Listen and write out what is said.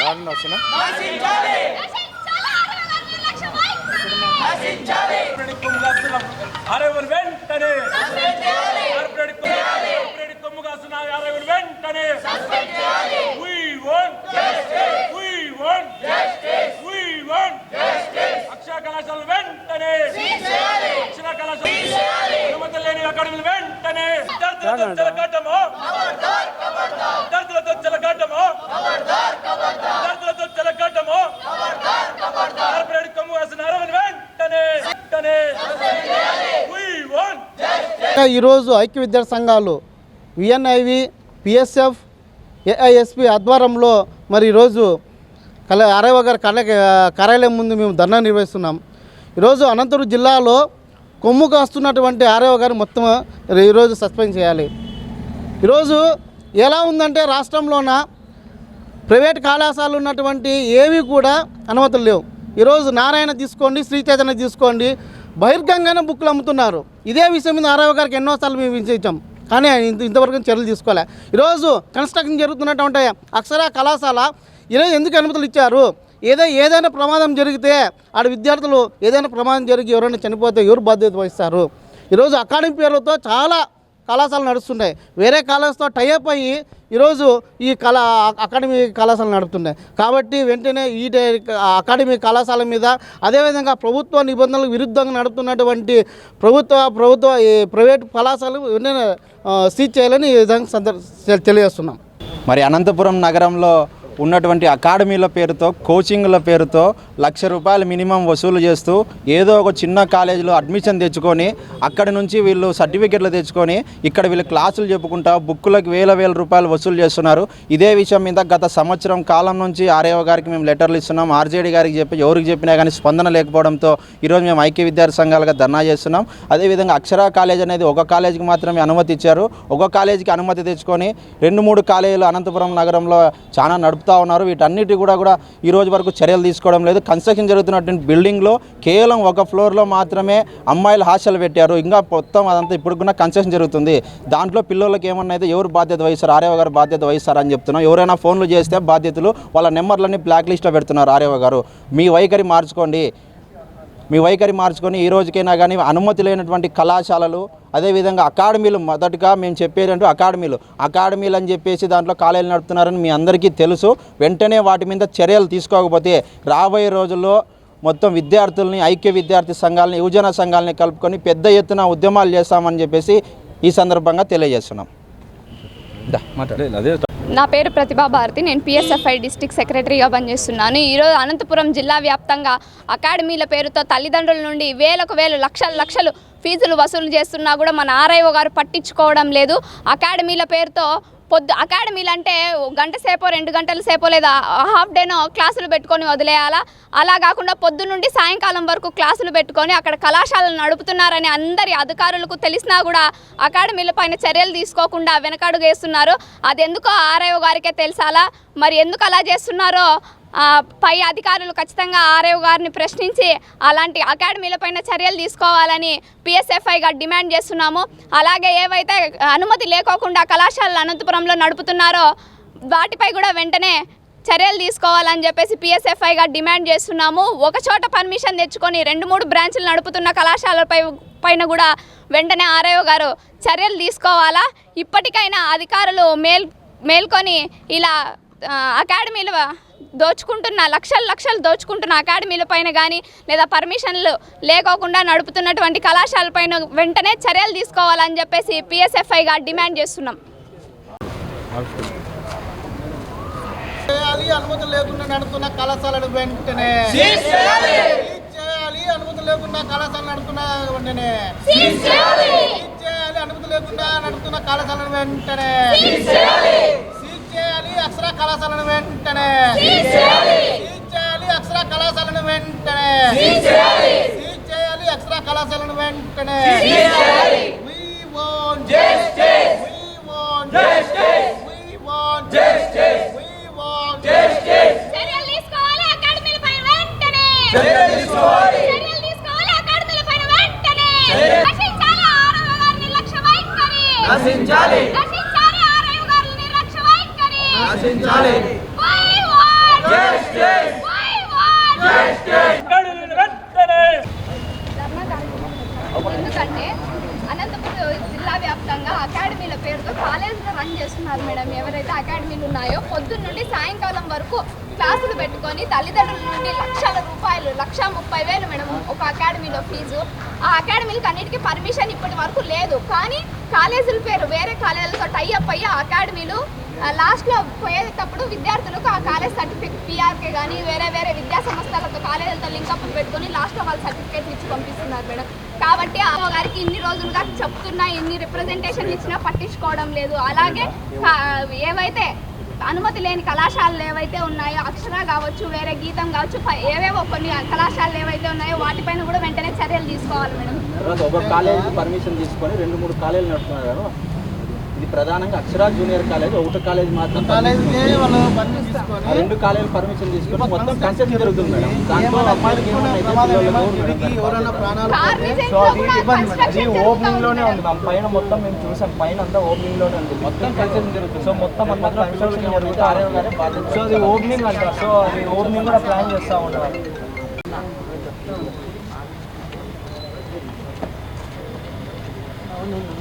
రాను వచ్చిన అరవై వెంటనే! వెంటనే We want We want We want అక్షర కళాశాల వెంటనే అక్షర కళాశాల అనుమతి లేని అకాడమీలు వెంటనే విద్యార్థులతో కార్పొరేట్ కొమ్ము వెంటనే వెంటనే ఇంకా ఈరోజు ఐక్య విద్యా సంఘాలు విఎన్ఐవి పిఎస్ఎఫ్ ఏఐఎస్పి ఆధ్వర్యంలో మరి ఈరోజు కల అరవ గారి కళ కార్యాలయం ముందు మేము ధర్నా నిర్వహిస్తున్నాం. ఈరోజు అనంతపురం జిల్లాలో కొమ్ము కాస్తున్నటువంటి ఆరవ గారు మొత్తం ఈరోజు సస్పెండ్ చేయాలి. ఈరోజు ఎలా ఉందంటే రాష్ట్రంలోన ప్రైవేట్ కళాశాలలు ఉన్నటువంటి ఏవి కూడా అనుమతులు లేవు. ఈరోజు నారాయణ తీసుకోండి శ్రీ చైతన్య తీసుకోండి బహిర్గంగానే బుక్కులు అమ్ముతున్నారు. ఇదే విషయం మీద ఆరవ గారికి ఎన్నోసార్లు మేము వినిపించాం. కానీ ఇంత ఇంతవరకు చర్యలు తీసుకోలే. ఈరోజు కన్స్ట్రక్షన్ జరుగుతున్నటువంటి అక్షర కళాశాల ఈరోజు ఎందుకు అనుమతులు ఇచ్చారు? ఏదో ఏదైనా ప్రమాదం జరిగితే ఆడ విద్యార్థులు ఏదైనా ప్రమాదం జరిగి ఎవరైనా చనిపోతే ఎవరు బాధ్యత వహిస్తారు? ఈరోజు అకాడమీ పేర్లతో చాలా కళాశాలలు నడుస్తున్నాయి. వేరే కళాశాలతో టైఅప్ అయ్యి ఈరోజు ఈ కళా అకాడమీ కళాశాలలు నడుపుతున్నాయి. కాబట్టి వెంటనే ఈ అకాడమీ కళాశాల మీద అదేవిధంగా ప్రభుత్వ నిబంధనలకు విరుద్ధంగా నడుపుతున్నటువంటి ప్రభుత్వ ప్రభుత్వ ఈ ప్రైవేట్ కళాశాలలు వెంటనే సీజ్ చేయాలని ఈ విధంగా సందర్ తెలియజేస్తున్నాం. మరి అనంతపురం నగరంలో ఉన్నటువంటి అకాడమీల పేరుతో కోచింగ్ల పేరుతో లక్ష రూపాయలు మినిమం వసూలు చేస్తూ ఏదో ఒక చిన్న కాలేజీలో అడ్మిషన్ తెచ్చుకొని అక్కడి నుంచి వీళ్ళు సర్టిఫికెట్లు తెచ్చుకొని ఇక్కడ వీళ్ళు క్లాసులు చెప్పుకుంటా బుక్కులకు వేల వేల రూపాయలు వసూలు చేస్తున్నారు. ఇదే విషయం మీద గత సంవత్సరం కాలం నుంచి ఆర్ఏఓ గారికి మేము లెటర్లు ఇస్తున్నాం. ఆర్జేడీ గారికి చెప్పి ఎవరికి చెప్పినా కానీ స్పందన లేకపోవడంతో ఈరోజు మేము ఐక్య విద్యార్థి సంఘాలుగా ధర్నా చేస్తున్నాం. అదేవిధంగా అక్షర కాలేజ్ అనేది ఒక కాలేజీకి మాత్రమే అనుమతి ఇచ్చారు. ఒక కాలేజీకి అనుమతి తెచ్చుకొని రెండు మూడు కాలేజీలు అనంతపురం నగరంలో చాలా నడుపుతా ఉన్నారు. వీటన్నిటి కూడా కూడా ఈ రోజు వరకు చర్యలు తీసుకోవడం లేదు. కన్స్ట్రక్షన్ జరుగుతున్నటువంటి బిల్డింగ్లో కేవలం ఒక ఫ్లోర్లో మాత్రమే అమ్మాయిలు హాస్టల్ పెట్టారు. ఇంకా మొత్తం అదంతా ఇప్పుడు కూడా కన్స్ట్రక్షన్ జరుగుతుంది. దాంట్లో పిల్లలకి ఏమన్నా అయితే ఎవరు బాధ్యత వహిస్తారు? ఆర్యవ గారు బాధ్యత వహిస్తారు అని చెప్తున్నాం. ఎవరైనా ఫోన్లు చేస్తే బాధ్యతలు వాళ్ళ నెంబర్లన్నీ బ్లాక్ లిస్ట్లో పెడుతున్నారు ఆర్యవ గారు. మీ వైఖరి మార్చుకోండి. మీ వైఖరి మార్చుకొని ఈ రోజుకైనా కానీ అనుమతి లేనటువంటి కళాశాలలు అదేవిధంగా అకాడమీలు మొదటగా మేము చెప్పేదంటూ అకాడమీలు. అకాడమీలు అని చెప్పేసి దాంట్లో కాలేజీలు నడుపుతున్నారని మీ అందరికీ తెలుసు. వెంటనే వాటి మీద చర్యలు తీసుకోకపోతే రాబోయే రోజుల్లో మొత్తం విద్యార్థుల్ని ఐక్య విద్యార్థి సంఘాలని యువజన సంఘాలని కలుపుకొని పెద్ద ఎత్తున ఉద్యమాలు చేస్తామని చెప్పేసి ఈ సందర్భంగా తెలియజేస్తున్నాం. దా, మాట్లాడు. నా పేరు ప్రతిభా భారతి. నేను పిఎస్ఎఫ్ఐ డిస్టిక్ సెక్రటరీగా పనిచేస్తున్నాను. ఈరోజు అనంతపురం జిల్లా వ్యాప్తంగా అకాడమీల పేరుతో తల్లిదండ్రుల నుండి వేలకు వేలు లక్షల లక్షలు ఫీజులు వసూలు చేస్తున్నా కూడా మన ఆర్ఐఓ గారు పట్టించుకోవడం లేదు. అకాడమీల పేరుతో పొద్దు అకాడమీలు అంటే గంట సేపో రెండు గంటల సేపో లేదా హాఫ్ డేనో క్లాసులు పెట్టుకొని వదిలేయాలా? అలా కాకుండా పొద్దు నుండి సాయంకాలం వరకు క్లాసులు పెట్టుకొని అక్కడ కళాశాలలు నడుపుతున్నారని అందరి అధికారులకు తెలిసినా కూడా అకాడమీల పైన చర్యలు తీసుకోకుండా వెనకడుగు వేస్తున్నారు అది ఎందుకో ఆర్ఐఓ గారికే తెలిసాలా? మరి ఎందుకు అలా చేస్తున్నారో? పై అధికారులు ఖచ్చితంగా ఆర్ఏఓ గారిని ప్రశ్నించి అలాంటి అకాడమీలపైన చర్యలు తీసుకోవాలని పిఎస్ఎఫ్ఐగా డిమాండ్ చేస్తున్నాము. అలాగే ఏవైతే అనుమతి లేకోకుండా కళాశాలలు అనంతపురంలో నడుపుతున్నారో వాటిపై కూడా వెంటనే చర్యలు తీసుకోవాలని చెప్పేసి పిఎస్ఎఫ్ఐగా డిమాండ్ చేస్తున్నాము. ఒక చోట పర్మిషన్ తెచ్చుకొని రెండు మూడు బ్రాంచ్లు నడుపుతున్న కళాశాలపై పైన కూడా వెంటనే ఆర్ఐఓ గారు చర్యలు తీసుకోవాలా? ఇప్పటికైనా అధికారులు మేల్ మేల్కొని ఇలా అకాడమీలు దోచుకుంటున్న లక్షలు లక్షలు దోచుకుంటున్న అకాడమీల పైన కానీ లేదా పర్మిషన్లు లేకోకుండా నడుపుతున్నటువంటి కళాశాల పైన వెంటనే చర్యలు తీసుకోవాలని చెప్పేసి పిఎస్ఎఫ్ఐగా డిమాండ్ చేస్తున్నాం. అనుమతి లేకుండా కళాశాలను వెంటనే. అనుమతి లేకుండా కళాశాల నడుపుతున్న వెంటనే. అనుమతి లేకుండా కళాశాలను వెంటనే. అక్షర కళాశాలను వెంటనే. అక్షర కళాశాలను వెంటనే. చేయాలి అక్షర కళాశాలను వెంటనే. We want justice. We want justice. We want justice. We want justice. చర్యలు తీసుకోవాలి అకాడమీల పైన వెంటనే చర్యలు తీసుకోవాలి. చర్యలు తీసుకోవాలి అకాడమీల పైన వెంటనే చర్యలు- రక్షించాలి నశించాలి ఆర్ఐ గారి నిర్లక్ష్య వైఖరి ఎందుకంటే అనంతపురం జిల్లా వ్యాప్తంగా అకాడమీల పేరుతో కాలేజీలు రన్ చేస్తున్నారు మేడం. ఎవరైతే అకాడమీలు ఉన్నాయో పొద్దున్న నుండి సాయంకాలం వరకు క్లాసులు పెట్టుకొని తల్లిదండ్రుల నుండి లక్షల రూపాయలు లక్ష ముప్పై వేలు మేడం ఒక అకాడమీలో ఫీజు. ఆ అకాడమీలకు అన్నిటికీ పర్మిషన్ ఇప్పటి వరకు లేదు. కానీ కాలేజీల పేరు వేరే కాలేజీలతో టైఅప్ అయ్యి అకాడమీలు లాస్ట్లో పోయేటప్పుడు విద్యార్థులకు ఆ కాలేజ్ సర్టిఫికేట్ పిఆర్కే కానీ వేరే వేరే విద్యా సంస్థలతో కాలేజీలతో లింకప్ పెట్టుకొని లాస్ట్లో వాళ్ళు సర్టిఫికేట్ ఇచ్చి పంపిస్తున్నారు మేడం. కాబట్టి ఆ గారికి ఇన్ని రోజులుగా చెప్తున్నా ఇన్ని రిప్రజెంటేషన్ ఇచ్చినా పట్టించుకోవడం లేదు. అలాగే ఏవైతే అనుమతి లేని కళాశాలలు ఏవైతే ఉన్నాయో అక్షర కావచ్చు వేరే గీతం కావచ్చు ఏవేవో కొన్ని కళాశాలలు ఏవైతే ఉన్నాయో వాటిపైన కూడా వెంటనే చర్యలు తీసుకోవాలి మేడం. ఒక కాలేజీ పర్మిషన్ తీసుకొని రెండు మూడు కాలేజీలు నడుపుతున్నారు ఇది ప్రధానంగా అక్షరా జూనియర్ కాలేజ్ ఒకటి కాలేజ్ మాత్రం రెండు కాలేజీలు పర్మిషన్ తీసుకొని మొత్తం కన్స్ట్రక్షన్ జరుగుతుంది మేడం. దాంట్లో అమ్మాయిలకి అది ఓపెనింగ్లోనే ఉంది. మ్యామ్ పైన మొత్తం మేము చూసాం. పైన అంతా ఓపెనింగ్లోనే ఉంది. మొత్తం కన్స్ట్రక్షన్ జరుగుతుంది సో మొత్తం అంతా జరుగుతుంది. గారే బాధ్యత సో అది ఓపెనింగ్ అంటారు సో అది ఓపెనింగ్ కూడా ప్లాన్ చేస్తూ ఉంటారు అవును.